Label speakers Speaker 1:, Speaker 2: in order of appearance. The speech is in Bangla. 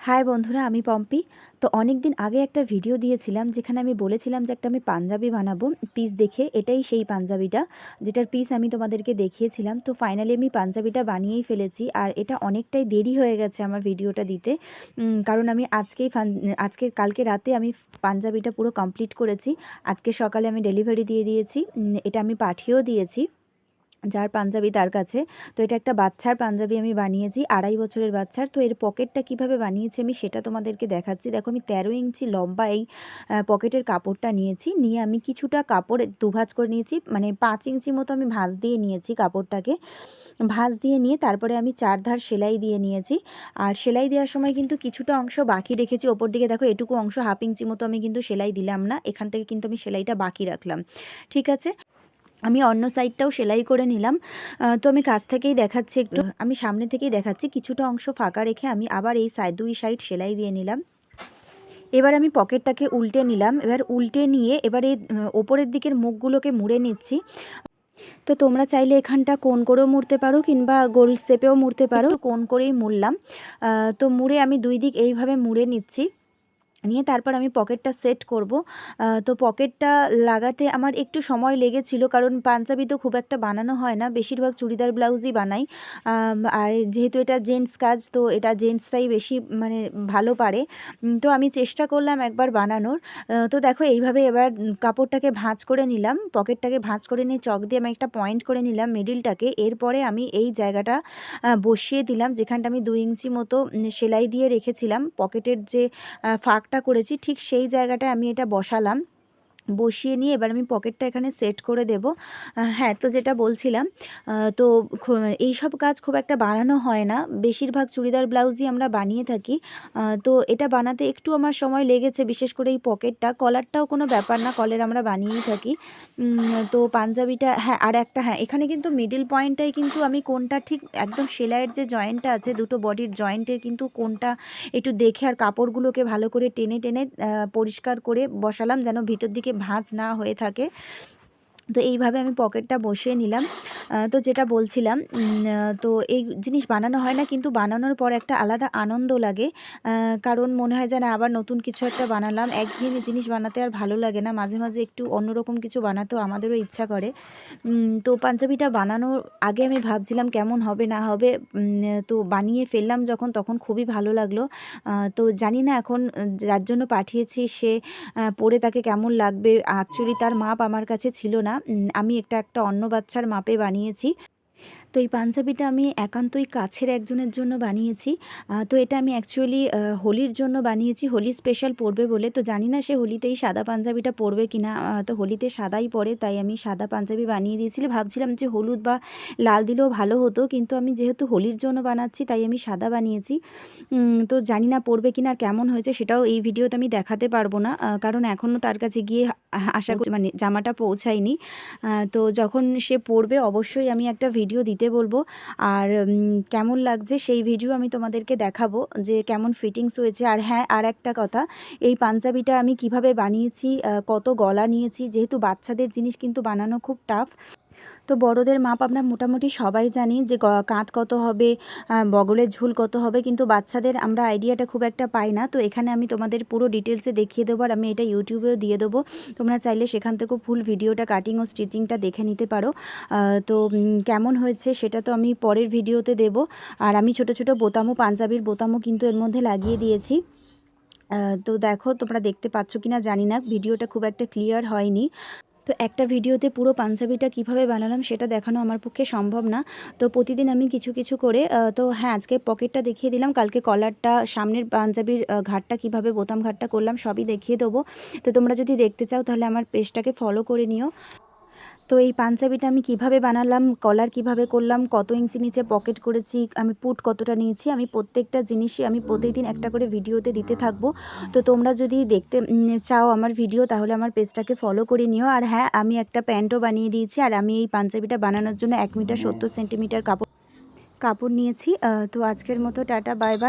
Speaker 1: হাই বন্ধুরা, আমি পম্পি। তো অনেক দিন আগে একটা ভিডিও দিয়েছিলাম যেখানে আমি বলেছিলাম যে একটা আমি পাঞ্জাবি বানাবো পিস দেখে। এটাই সেই পাঞ্জাবিটা, যেটার পিস আমি তোমাদেরকে দেখিয়েছিলাম। তো ফাইনালি আমি পাঞ্জাবিটা বানিয়েই ফেলেছি আর এটা অনেকটাই দেরি হয়ে গেছে আমার ভিডিওটা দিতে। কারণ আমি আজকেই আজকে, কালকে রাতে আমি পাঞ্জাবিটা পুরো কমপ্লিট করেছি। আজকে সকালে আমি ডেলিভারি দিয়ে দিয়েছি। এটা আমি পাঠিয়েও দিয়েছি। যার পাঞ্জাবি তার কাছে। তো এটা একটা বাচ্চার পাঞ্জাবি আমি বানিয়েছি, আড়াই বছরের বাচ্চার। তো এর পকেটটা কীভাবে বানিয়েছি আমি সেটা তোমাদেরকে দেখাচ্ছি। দেখো আমি তেরো ইঞ্চি লম্বা এই পকেটের কাপড়টা নিয়েছি। নিয়ে আমি কিছুটা কাপড় দুভাজ করে নিয়েছি মানে পাঁচ ইঞ্চি মতো আমি ভাঁজ দিয়ে নিয়েছি কাপড়টাকে। ভাঁজ দিয়ে নিয়ে তারপরে আমি চার ধার সেলাই দিয়ে নিয়েছি। আর সেলাই দেওয়ার সময় কিন্তু কিছুটা অংশ বাকি রেখেছি ওপর দিকে। দেখো এটুকু অংশ হাফ ইঞ্চি মতো আমি কিন্তু সেলাই দিলাম না, এখান থেকে কিন্তু আমি সেলাইটা বাকি রাখলাম। ঠিক আছে? আমি অন্য সাইডটাও সেলাই করে নিলাম। তো আমি কাছ থেকেই দেখাচ্ছি একটু। আমি সামনে থেকেই দেখাচ্ছি, কিছুটা অংশ ফাঁকা রেখে আমি আবার এই সাইড দুই সাইড সেলাই দিয়ে নিলাম। এবার আমি পকেটটাকে উল্টে নিলাম। এবার উল্টে নিয়ে এবার এই ওপরের দিকের মুখগুলোকে মুড়ে নিচ্ছি। তো তোমরা চাইলে এখানটা কোন করেও মুড়তে পারো কিংবা গোল শেপেও মুড়তে পারো। কোন করেই মুড়লাম। তো মুড়ে আমি দুই দিক এইভাবে মুড়ে নিচ্ছি। নিয়ে তারপর আমি পকেটটা সেট করব। তো পকেটটা লাগাতে আমার একটু সময় লেগেছিল কারণ পাঞ্জাবি তো খুব একটা বানানো হয় না। বেশিরভাগ চুড়িদার ব্লাউজই বানাই। আর যেহেতু এটা জেন্টস কাজ তো এটা জেন্টসটাই বেশি মানে ভালো পারে। তো আমি চেষ্টা করলাম একবার বানানোর। তো দেখো এইভাবে এবার কাপড়টাকে ভাঁজ করে নিলাম। পকেটটাকে ভাঁজ করে নিয়ে চক দিয়ে আমি একটা পয়েন্ট করে নিলাম মিডিলটাকে। এরপরে আমি এই জায়গাটা বসিয়ে দিলাম যেখানটা আমি দুই ইঞ্চি মতো সেলাই দিয়ে রেখেছিলাম। পকেটের যে আহ, ফাঁকটা করেছি ঠিক সেই জায়গাটায় আমি এটা বসালাম। বসিয়ে নিয়ে এবার আমি পকেটটা এখানে সেট করে দেব। হ্যাঁ তো যেটা বলছিলাম তো এই সব কাজ খুব একটা বানানো হয় না। বেশিরভাগ চুড়িদার ব্লাউজই আমরা বানিয়ে থাকি। তো এটা বানাতে একটু আমার সময় লেগেছে, বিশেষ করে এই পকেটটা। কলারটাও কোনো ব্যাপার না, কলের আমরা বানিয়েই থাকি। তো পাঞ্জাবিটা হ্যাঁ আর একটা হ্যাঁ এখানে কিন্তু মিডিল পয়েন্টটাই কিন্তু আমি কোনটা ঠিক, একদম সেলাইয়ের যে জয়েন্টটা আছে, দুটো বডির জয়েন্টের কিন্তু কোনটা একটু দেখে আর কাপড়গুলোকে ভালো করে টেনে টেনে পরিষ্কার করে বসালাম, যেন ভিতর দিকে ভাঁজ না হয়ে থাকে। তো এইভাবে আমি পকেটটা বসিয়ে নিলাম। তো যেটা বলছিলাম তো এই জিনিস বানানো হয় না, কিন্তু বানানোর পর একটা আলাদা আনন্দ লাগে। কারণ মনে হয় যেন আবার নতুন কিছু একটা বানালাম, একঘেয়েমি জিনিস বানাতে আর ভালো লাগে না। মাঝে মাঝে একটু অন্যরকম কিছু বানাতেও আমাদেরও ইচ্ছা করে। তো পাঞ্জাবিটা বানানোর আগে আমি ভাবছিলাম কেমন হবে, না হবে তো বানিয়ে ফেললাম যখন, তখন খুবই ভালো লাগল। তো জানি না এখন, যার জন্য পাঠিয়েছি সে পরে তাকে কেমন লাগবে। অ্যাকচুয়ালি তার মাপ আমার কাছে ছিল না। আমি একটা একটা অন্য বাচ্চার মাপে বানিয়েছি। তো এই পাঞ্জাবিটা আমি একান্তই কাছের একজনের জন্য বানিয়েছি। তো এটা আমি অ্যাকচুয়ালি হোলির জন্য বানিয়েছি। হোলি স্পেশাল পরবে বলে। তো জানি না সে হোলিতেই সাদা পাঞ্জাবিটা পরবে কিনা। তো হোলিতে সাদাই পরে, তাই আমি সাদা পাঞ্জাবি বানিয়ে দিয়েছি। ভাবছিলাম যে হলুদ বা লাল দিলেও ভালো হতো, কিন্তু আমি যেহেতু হোলির জন্য বানাচ্ছি, তাই আমি সাদা বানিয়েছি। তো জানি না পরবে কিনা আর কেমন হয়েছে সেটাও এই ভিডিওতে আমি দেখাতে পারব না। কারণ এখনও তার কাছে গিয়ে আশা করছি মানে জামাটা পৌঁছায়নি। তো যখন সে পরবে, অবশ্যই আমি একটা ভিডিও দিতে বলব। আর কেমন লাগছে সেই ভিডিও আমি তোমাদেরকে দেখাবো যে কেমন ফিটিংস হয়েছে। আর হ্যাঁ আর একটা কথা, এই পাঞ্জাবিটা আমি কীভাবে বানিয়েছি কত গলা নিয়েছি, যেহেতু বাচ্চাদের জিনিস কিন্তু বানানো খুব টাফ তো বড়দের মাপ আমরা মোটামুটি সবাই জানি যে কাঁধ কত হবে বগলের ঝুল কত হবে, কিন্তু বাচ্চাদের আমরা আইডিয়াটা খুব একটা পাই না। তো এখানে আমি তোমাদের পুরো ডিটেলসে দেখিয়ে দেবো আর আমি এটা ইউটিউবেও দিয়ে দেবো। তোমরা চাইলে সেখান থেকেও ফুল ভিডিওটা কাটিং ও স্টিচিংটা দেখে নিতে পারো। তো কেমন হয়েছে সেটা তো আমি পরের ভিডিওতে দেব। আর আমি ছোট ছোট বোতামও, পাঞ্জাবির বোতামও কিন্তু এর মধ্যে লাগিয়ে দিয়েছি। তো দেখো তোমরা দেখতে পাচ্ছ কি না জানি না ভিডিওটা খুব একটা ক্লিয়ার হয়নি। তো একটা ভিডিওতে পুরো পাঞ্জাবিটা কীভাবে বানালাম সেটা দেখানো আমার পক্ষে সম্ভব না। তো প্রতিদিন আমি কিছু কিছু করে তো হ্যাঁ আজকে পকেটটা দেখিয়ে দিলাম। কালকে কলারটা, সামনের পাঞ্জাবির ঘাটটা কীভাবে বোতাম ঘাটটা করলাম সবই দেখিয়ে দেবো। তো তোমরা যদি দেখতে চাও তাহলে আমার পেজটাকে ফলো করে নিও। তো এই পাঞ্জাবিটা আমি কীভাবে বানালাম, কলার কীভাবে করলাম, কত ইঞ্চি নিচে পকেট করেছি, আমি পুট কতটা নিয়েছি, আমি প্রত্যেকটা জিনিসই আমি প্রতিদিন একটা করে ভিডিওতে দিতে থাকব। তো তোমরা যদি দেখতে চাও আমার ভিডিও, তাহলে আমার পেজটাকে ফলো করে নিও। আর হ্যাঁ আমি একটা প্যান্টও বানিয়ে দিয়েছি, আর আমি এই পাঞ্জাবিটা বানানোর জন্য এক মিটার সত্তর সেন্টিমিটার কাপড় কাপড় নিয়েছি। তো আজকের মতো টাটা, বাই বাই।